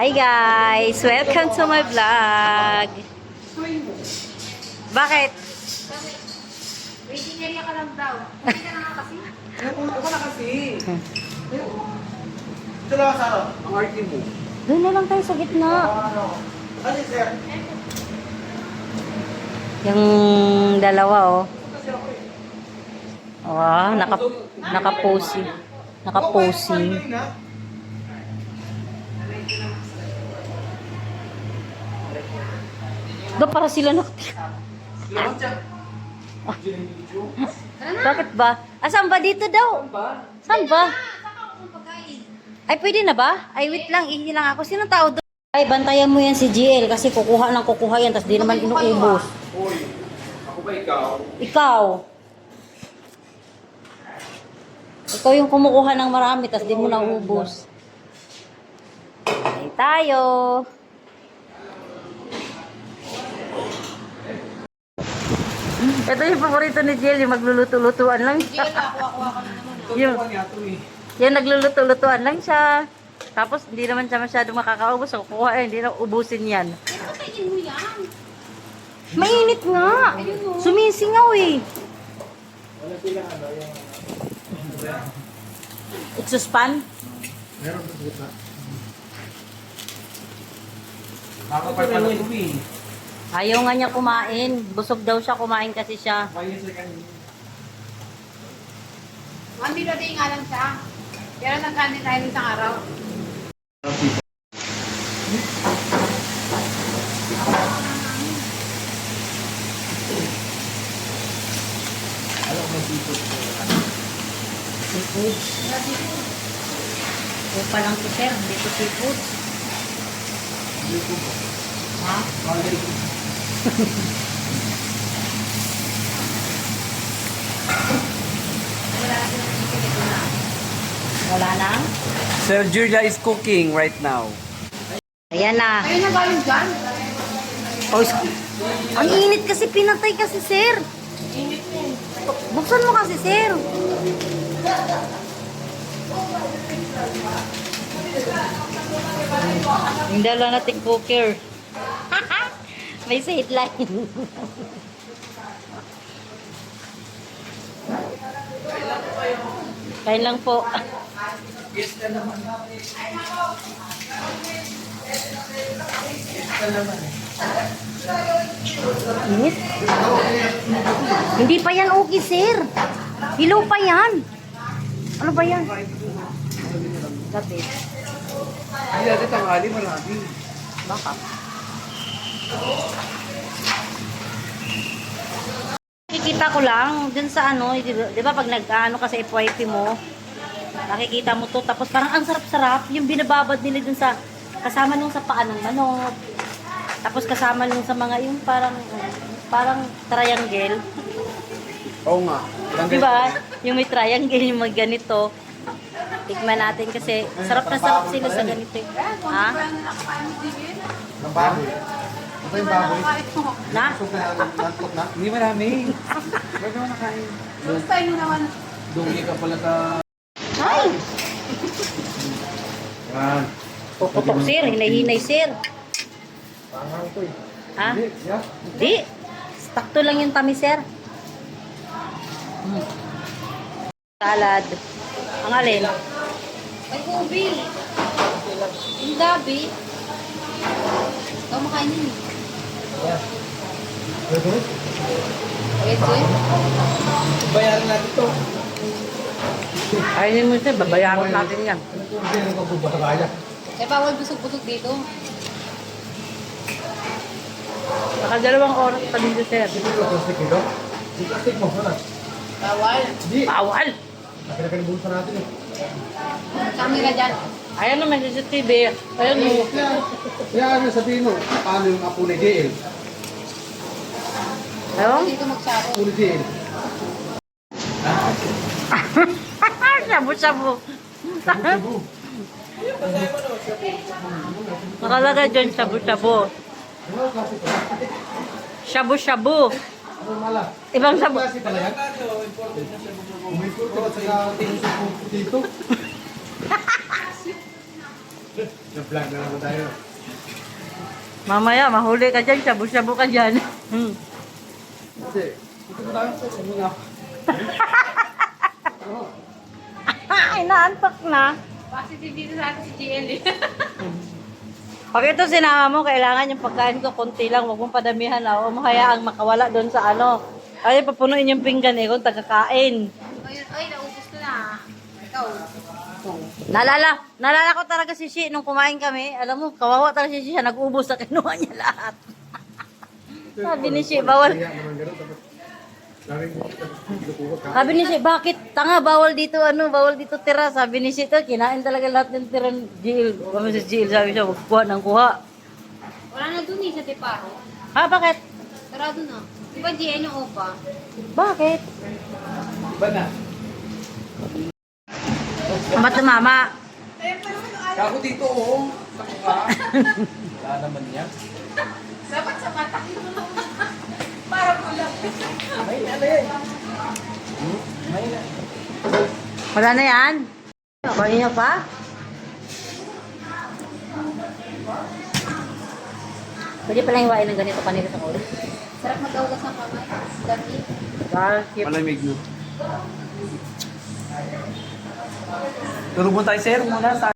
Hi guys! Welcome to my vlog! Bakit? Waiting area ka lang daw. Hindi ka na nga kasi. Napunta ka na kasi. Ito lang sa ang RT mo. Doon na lang tayo sa gitna. Ano? Sir? Yung dalawa oh. Wow, naka, nakaposi. Nakaposing. Oh, fine, fine, fine, ha? Ba para sila nak... Lahat siya. Bakit ba? Asan ba dito daw? Saan ba? Ay, pwede na ba? Ay, wait lang. Ihi lang ako. Sino tao doon? Ay, bantayan mo yan si GL kasi kukuha ng kukuha yan tapos di naman inuubos. Uy, ako ba ikaw? Ikaw. Ikaw yung kumukuha ng marami tapos di mo naubos. Ay, tayo. Ito yung paborito ni Jill, yung magluluto-lutuan lang siya. Yung, Tutukan niya ito eh. yung nagluluto-lutuan lang siya. Tapos hindi naman siya masyado makakaubos. So, kuha eh, hindi na ubusin yan. Pero pwede mo yan. Mainit nga. Sumisingaw eh. Wala sila ano, yung... Exhauspan? Meron ba sa Nakapal pala ito eh. Ayaw nga niya kumain. Busog daw siya kumain kasi siya. Below day nga lang siya. Pero nagkanin tayo isang araw. Alam mo dito. Seafood. Upa lang to sir. Dito seafood. Dito. Ha? Kali. Wala na? Sir Julia is cooking right now. Ayan na. Ayun na galing dyan. Oh, ang init kasi pinatay kasi sir. Buksan mo kasi sir. Yung dala nating cooker. May sideline. Kain lang po. Yes na naman. Yes na naman. Init? Hindi pa yan okay, sir. Hilaw pa yan. Ano ba yan? Gabi. Hindi natin tanghali marami. Baka. Nakikita ko lang, dun sa ano, di ba, di ba pag nag-ano ka sa FYP mo, nakikita mo to, tapos parang ang sarap-sarap, yung binababad nila dun sa, kasama nung sa paa ng manok, tapos kasama nung sa mga, yung parang, parang triangle, Oo nga. di ba? Yung may triangle, yung mga ganito, tikman natin kasi, sarap na sarap sila sa ganito. eh. Ha? Ng baboy. Ito yung baboy. Na? Tok na, nantok na. Hindi marami. Ba't naman nakain? Time mo naman. Dungi ka pala ka. Ay! Yan. Puputok sir, hinay-hinay sir. Pangang ito eh. Ha? Hindi, yeah. Di. Sakto lang yung tamis, sir. Mm. Salad. Ang alin? Ay, ubi. Yung gabi. Ikaw makain yun. Pwede? Pwede. Bayaran natin ito. Ayun mo, sir. Babayaran natin yan. Hindi na magbabayad. Eh, bawal busog-busog dito. Nakadalawang oras pa dito, sir. Dito ko plastic kilo. Di plastic mo, sana. Bawal. Hindi. Bawal. Nakinakalibutan natin eh. Camera dyan. Ayan naman, CCTV. Ayan mo. Kaya ano sabihin mo, paano yung apo ni JL? Ayun. Dito JL. Shabu-shabu. Nakalagay dyan, pala? Shabu-shabu. Ibang shabu. klase pala yan? Umiport ka sa tingin sa pupo dito. Mamaya, mahuli ka dyan, shabu-shabu ka dyan. Hmm. Kasi, ito ko tayo sa muna. Ay, naantok na. Positive dito sa atin si GL eh. Pag ito sinama mo, kailangan yung pagkain ko konti lang, huwag mong padamihan na, o mo hayaang makawala doon sa ano. Ay, papunuin yung pinggan eh, kung tagakain. Ayun, ay, naubos ko na. Ikaw. Nalala, nalala ko talaga si Shi nung kumain kami. Alam mo, kawawa talaga si Shi nag-ubos na kinuha niya lahat. Sabi ni Shi, bawal. Sabi ni Shi, bakit? Tanga, bawal dito, ano, bawal dito tira. Sabi ni Shi, to, kinain talaga lahat ng tira ni Jill. Kami si Jill, sabi siya, wag kuha ng kuha. Wala na dun eh, sa Teparo. Ha, bakit? Sarado na. Di ba GL yung opa? Bakit? Ba na? Ba't mama? Kako dito, oh. Wala naman yan. Dapat sa mata. Wala na yan? Niyo pa? Pwede palang iwain ng ganito kanila sa ulo. Sarap mag-augas ng kamay. Dami. Bakit? Malamig no. Tulog mo tayo, sir, muna sa